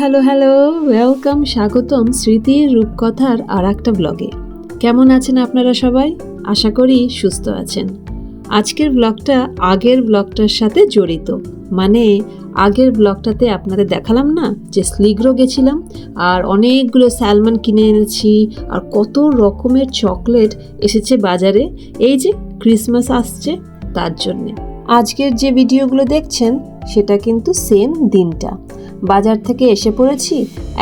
Hello hello welcome স্বাগতম স্মৃতির রূপকথার আর একটা ব্লগে কেমন আছেন আপনারা সবাই? আশা করি সুস্থ আছেন। আজকের ব্লগটা আগের ব্লগটার সাথে জড়িত। মানে আগের ব্লগটাতে আপনাদের দেখালাম না যে স্লিগ্রো গেছিলাম, আর অনেকগুলো স্যালমন কিনে এনেছি, আর কত রকমের চকলেট এসেছে বাজারে। এই যে ক্রিসমাস আসছে তার জন্যে। আজকের যে ভিডিওগুলো দেখছেন, সেটা কিন্তু সেম দিনটা। বাজার থেকে এসে পড়েছি,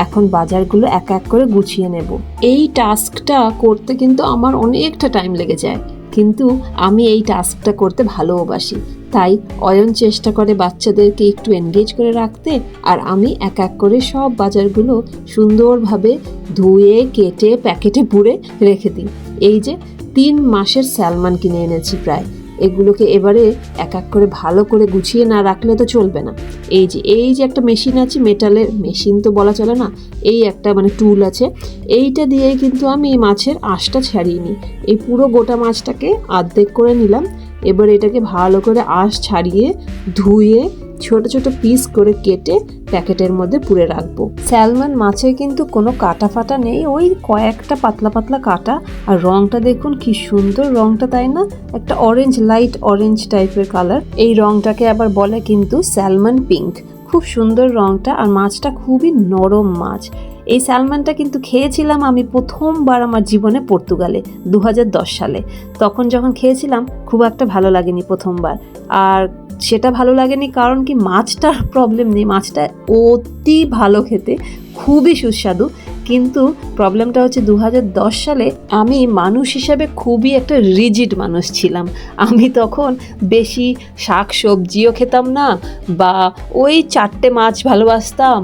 এখন বাজারগুলো এক এক করে গুছিয়ে নেব। এই টাস্কটা করতে কিন্তু আমার অনেকটা টাইম লেগে যায়, কিন্তু আমি এই টাস্কটা করতে ভালোবাসি তাই অয়ন চেষ্টা করে বাচ্চাদেরকে একটু এনগেজ করে রাখতে আর আমি এক এক করে সব বাজারগুলো সুন্দরভাবে ধুয়ে, কেটে, প্যাকেটে পুরে রেখে দিই। এই যে তিন মাসের স্যালমান কিনে এনেছি প্রায়। এগুলোকে এবারে এক এক করে ভালো করে গুছিয়ে না রাখলে তো চলবে না। এই যে এই যে একটা মেশিন আছে মেটালের মেশিন তো বলা চলে না, এই একটা মানে টুল আছে, এইটা দিয়েই কিন্তু আমি এই মাছের আঁশটা ছাড়িয়ে নিই। এই পুরো গোটা মাছটাকে আর্ধেক করে নিলাম, এবার এটাকে ভালো করে আঁশ ছাড়িয়ে ধুয়ে ছোট ছোট পিস করে কেটে প্যাকেটের মধ্যে পুরে রাখব। স্যালমন মাছে কিন্তু কোনো কাটা ফাটা নেই, ওই কয়েকটা পাতলা পাতলা কাটা। আর রংটা দেখুন কি সুন্দর, রংটা তাই না? একটা অরেঞ্জ লাইট অরেঞ্জ টাইপের কালার এই রংটাকে আবার বলে কিন্তু স্যালমন পিঙ্ক খুব সুন্দর রংটা আর মাছটা খুবই নরম মাছ। এই স্যালমনটা কিন্তু খেয়েছিলাম আমি প্রথমবার আমার জীবনে পর্তুগালে দু হাজার দশ সালে। তখন যখন খেয়েছিলাম, খুব একটা ভালো লাগেনি প্রথমবার। আর সেটা ভালো লাগেনি, কারণ কি মাছটার প্রবলেম নেই। মাছটা অতি ভালো খেতে, খুবই সুস্বাদু। কিন্তু প্রবলেমটা হচ্ছে দু হাজার দশ সালে আমি মানুষ হিসাবে খুবই একটা রিজিড মানুষ ছিলাম। আমি তখন বেশি শাক সবজিও খেতাম না, বা ওই চারটে মাছ ভালোবাসতাম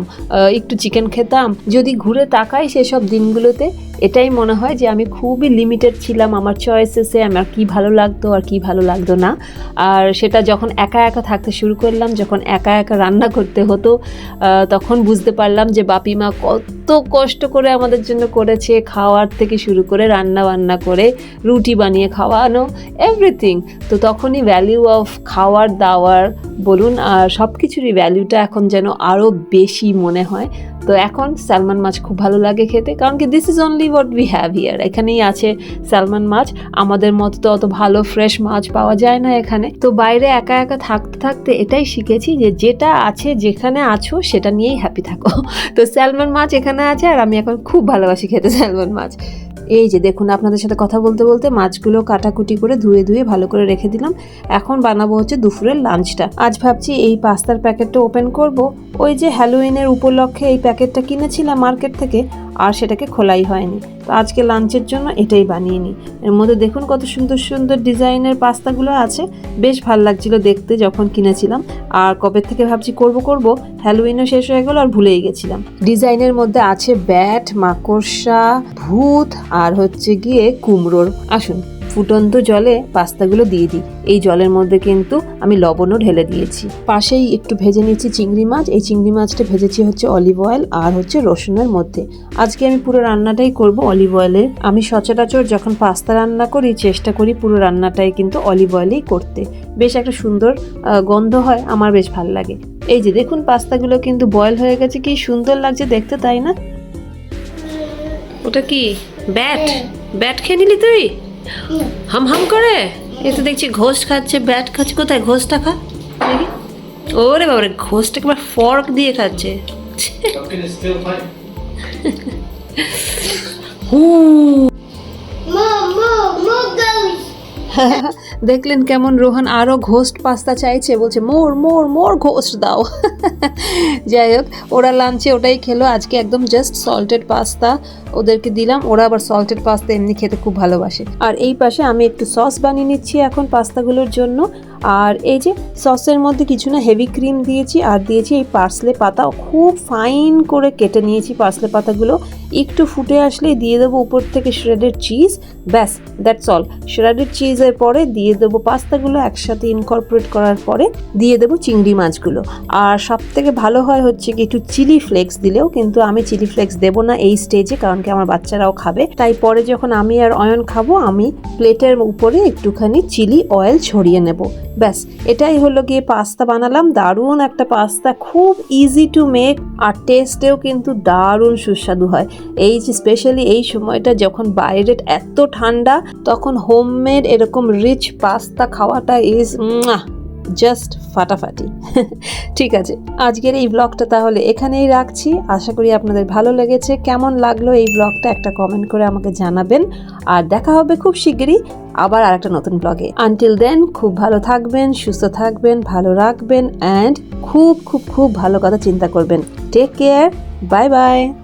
একটু চিকেন খেতাম। যদি ঘুরে তাকাই সেসব দিনগুলোতে এটাই মনে হয় যে আমি খুবই লিমিটেড ছিলাম আমার চয়েসেসে আমার কি ভালো লাগতো আর কি ভালো লাগতো না। আর সেটা যখন একা একা থাকতে শুরু করলাম, যখন একা একা রান্না করতে হতো তখন বুঝতে পারলাম যে বাপি মা কত কষ্ট করে আমাদের জন্য করেছে, খাওয়ার থেকে শুরু করে রান্না বান্না করে, রুটি বানিয়ে খাওয়ানো এভরিথিং তো তখনই ভ্যালিউ অফ খাওয়ার দাওয়ার বলুন, আর সব কিছুরই ভ্যালিউটা এখন যেন আরও বেশি মনে হয়। তো এখন স্যালমন মাছ খুব ভালো লাগে খেতে, কারণ কি this is only what we have here এখানেই আছে স্যালমান মাছ, আমাদের মতো তো অত ভালো ফ্রেশ মাছ পাওয়া যায় না এখানে। তো বাইরে একা একা থাকতে থাকতে এটাই শিখেছি যে যেটা আছে, যেখানে আছো সেটা নিয়েই হ্যাপি থাকো। তো স্যালমন মাছ এখানে আছে আর আমি এখন খুব ভালোবাসি খেতে স্যালমন মাছ। এই যে দেখুন, আপনাদের সাথে কথা বলতে বলতে মাছগুলো কাটাকুটি করে ধুয়ে ধুয়ে ভালো করে রেখে দিলাম। এখন বানাবো হচ্ছে দুপুরের লাঞ্চটা। আজ ভাবছি এই পাস্তার প্যাকেটটা ওপেন করব। ওই যে হ্যালোইনের উপলক্ষে এই প্যাকেটটা কিনেছিলাম মার্কেট থেকে। আর সেটাকে খোলাই হয়নি। তো আজকে লাঞ্চের জন্য এটাই বানিয়ে নিই। এর মধ্যে দেখুন কত সুন্দর সুন্দর ডিজাইনের পাস্তাগুলো আছে। বেশ ভালো লাগছিল দেখতে যখন কিনেছিলাম। আর কবে থেকে ভাবছি করব করব, হ্যালোইনও শেষ হয়ে গেল আর ভুলেই গেছিলাম। ডিজাইনের মধ্যে আছে ব্যাট, মাকড়সা, ভূত আর হচ্ছে গিয়ে কুমড়োর। আসুন। ফুটন্ত জলে পাস্তাগুলো দিয়ে দিই। এই জলের মধ্যে কিন্তু আমি লবণও ঢেলে দিয়েছি। পাশেই একটু ভেজে নিচ্ছি চিংড়ি মাছ। এই চিংড়ি মাছটা ভেজেছি হচ্ছে অলিভ অয়েল আর হচ্ছে রসুনের মধ্যে। আজকে আমি পুরো রান্নাটাই করব অলিভ অয়েলে আমি সচরাচর যখন পাস্তা রান্না করি, চেষ্টা করি পুরো রান্নাটাই কিন্তু অলিভ অয়েলেই করতে। বেশ একটা সুন্দর গন্ধ হয়, আমার বেশ ভালো লাগে। এই যে দেখুন পাস্তাগুলো কিন্তু বয়েল হয়ে গেছে, কি সুন্দর লাগছে দেখতে, তাই না? ওটা কি? ব্যাট? ব্যাট খেয়ে নিলি তুই? হাম হাম করে এ তো দেখছি ঘোষ খাচ্ছে ব্যাট খাচ্ছে কোথায় ঘোষটা খা ওরে বাবারে ঘোষটাকে একবার ফর্ক দিয়ে খাচ্ছে. হু দেখলেন কেমন রোহান আরও ঘোস্ট পাস্তা চাইছে, বলছে, মোর মোর মোর ঘোস্ট দাও। যাই হোক, ওরা লাঞ্চে ওটাই খেলো। আজকে একদম জাস্ট সল্টেড পাস্তা ওদেরকে দিলাম। ওরা আবার সল্টেড পাস্তা এমনি খেতে খুব ভালোবাসে। আর এই পাশে আমি একটু সস বানিয়ে নিচ্ছি এখন পাস্তাগুলোর জন্য। আর এই যে সসের মধ্যে কিছু না হেভি ক্রিম দিয়েছি আর দিয়েছি এই পার্সলে পাতা। খুব ফাইন করে কেটে নিয়েছি পার্সলে পাতাগুলো। একটু ফুটে আসলেই দিয়ে দেবো উপর থেকে শ্রেডেড চিজ ব্যাস দ্যাটস অল শ্রেডেড চিজের পরে দিয়ে দেবো পাস্তাগুলো একসাথে ইনকর্পোরেট করার পরে দিয়ে দেবো চিংড়ি মাছগুলো। আর সব থেকে ভালো হয় হচ্ছে কি, একটু চিলি ফ্লেক্স দিলেও কিন্তু আমি চিলি ফ্লেক্স দেবো না এই স্টেজে কারণ কি আমার বাচ্চারাও খাবে। তাই পরে যখন আমি আর অয়ন খাব, আমি প্লেটের উপরে একটুখানি চিলি অয়েল ছড়িয়ে নেব। ব্যাস, এটাই হলো গিয়ে পাস্তা বানালাম। দারুণ একটা পাস্তা, খুব ইজি টু মেক আর টেস্টেও কিন্তু দারুণ সুস্বাদু হয়। এই স্পেশালি এই সময়টা যখন বাইরের এত ঠান্ডা, তখন হোমমেড এরকম রিচ পাস্তা খাওয়াটা ইজ জাস্ট ফাটাফাটি। ঠিক আছে, আজকের এই ব্লগটা তাহলে এখানেই রাখছি। আশা করি আপনাদের ভালো লেগেছে। কেমন লাগল এই ব্লগটা একটা কমেন্ট করে আমাকে জানাবেন। আর দেখা হবে খুব শিগগিরই আবার আরেকটা নতুন ব্লগে আনটিল দেন খুব ভালো থাকবেন, সুস্থ থাকবেন, ভালো রাখবেন অ্যান্ড খুব খুব খুব ভালো কথা চিন্তা করবেন। Take care bye bye